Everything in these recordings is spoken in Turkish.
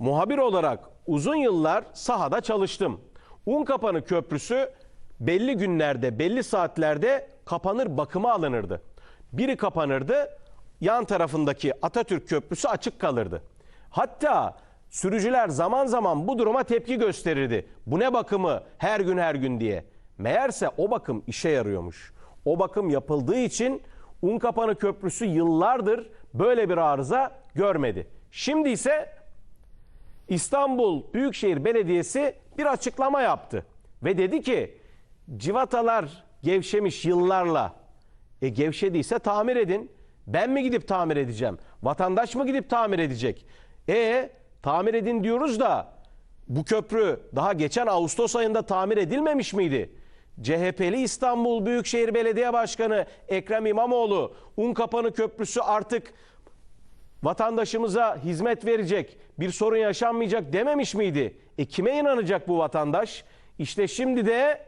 muhabir olarak uzun yıllar sahada çalıştım. Unkapanı Köprüsü belli günlerde, belli saatlerde kapanır, bakıma alınırdı. Biri kapanırdı, yan tarafındaki Atatürk Köprüsü açık kalırdı. Hatta sürücüler zaman zaman bu duruma tepki gösterirdi. Bu ne bakımı her gün her gün diye. Meğerse o bakım işe yarıyormuş. O bakım yapıldığı için Unkapanı Köprüsü yıllardır böyle bir arıza görmedi. Şimdi ise İstanbul Büyükşehir Belediyesi bir açıklama yaptı ve dedi ki civatalar gevşemiş yıllarla. E gevşediyse tamir edin. Ben mi gidip tamir edeceğim? Vatandaş mı gidip tamir edecek? E tamir edin diyoruz da bu köprü daha geçen Ağustos ayında tamir edilmemiş miydi? CHP'li İstanbul Büyükşehir Belediye Başkanı Ekrem İmamoğlu Unkapanı Köprüsü artık vatandaşımıza hizmet verecek, bir sorun yaşanmayacak dememiş miydi? E kime inanacak bu vatandaş? İşte şimdi de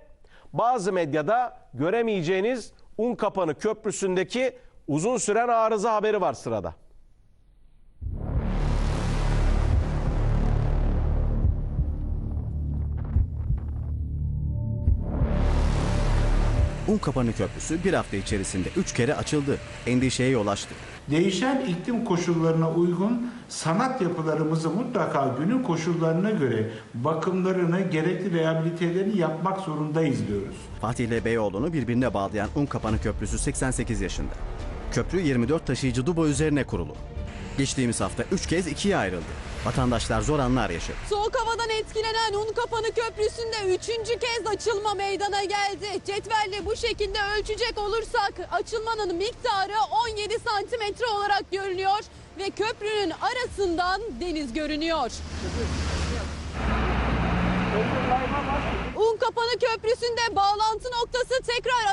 bazı medyada göremeyeceğiniz Unkapanı Köprüsü'ndeki uzun süren arıza haberi var sırada. Unkapanı Köprüsü bir hafta içerisinde 3 kere açıldı. Endişeye yol açtı. Değişen iklim koşullarına uygun sanat yapılarımızı mutlaka günün koşullarına göre bakımlarını, gerekli rehabilitelerini yapmak zorundayız diyoruz. Fatih ile Beyoğlu'nu birbirine bağlayan Unkapanı Köprüsü 88 yaşında. Köprü 24 taşıyıcı dubo üzerine kurulu. Geçtiğimiz hafta 3 kez ikiye ayrıldı. Vatandaşlar zor anlar yaşadı. Soğuk havadan etkilenen Unkapanı Köprüsü'nde üçüncü kez açılma meydana geldi. Cetvelle bu şekilde ölçecek olursak açılmanın miktarı 17 santimetre olarak görünüyor ve köprünün arasından deniz görünüyor. Unkapanı Köprüsü'nde bağlantı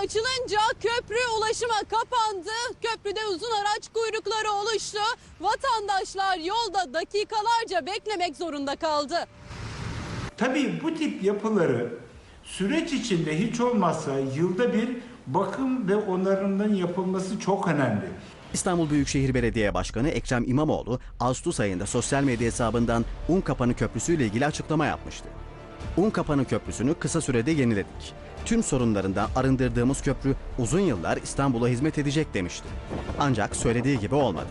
açılınca köprü ulaşıma kapandı. Köprüde uzun araç kuyrukları oluştu. Vatandaşlar yolda dakikalarca beklemek zorunda kaldı. Tabii bu tip yapıları süreç içinde hiç olmazsa yılda bir bakım ve onarımının yapılması çok önemli. İstanbul Büyükşehir Belediye Başkanı Ekrem İmamoğlu Ağustos ayında sosyal medya hesabından Unkapanı Köprüsü ile ilgili açıklama yapmıştı. Unkapanı Köprüsü'nü kısa sürede yeniledik. Tüm sorunlarından arındırdığımız köprü uzun yıllar İstanbul'a hizmet edecek demişti. Ancak söylediği gibi olmadı.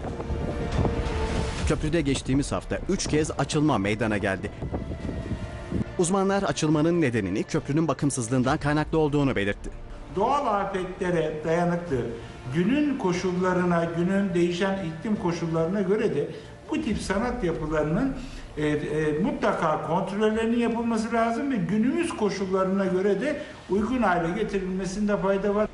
Köprüde geçtiğimiz hafta 3 kez açılma meydana geldi. Uzmanlar açılmanın nedenini köprünün bakımsızlığından kaynaklı olduğunu belirtti. Doğal afetlere dayanıklı günün koşullarına, günün değişen iklim koşullarına göre de bu tip sanat yapılarının e, e, mutlaka kontrollerinin yapılması lazım ve günümüz koşullarına göre de uygun hale getirilmesinde fayda var.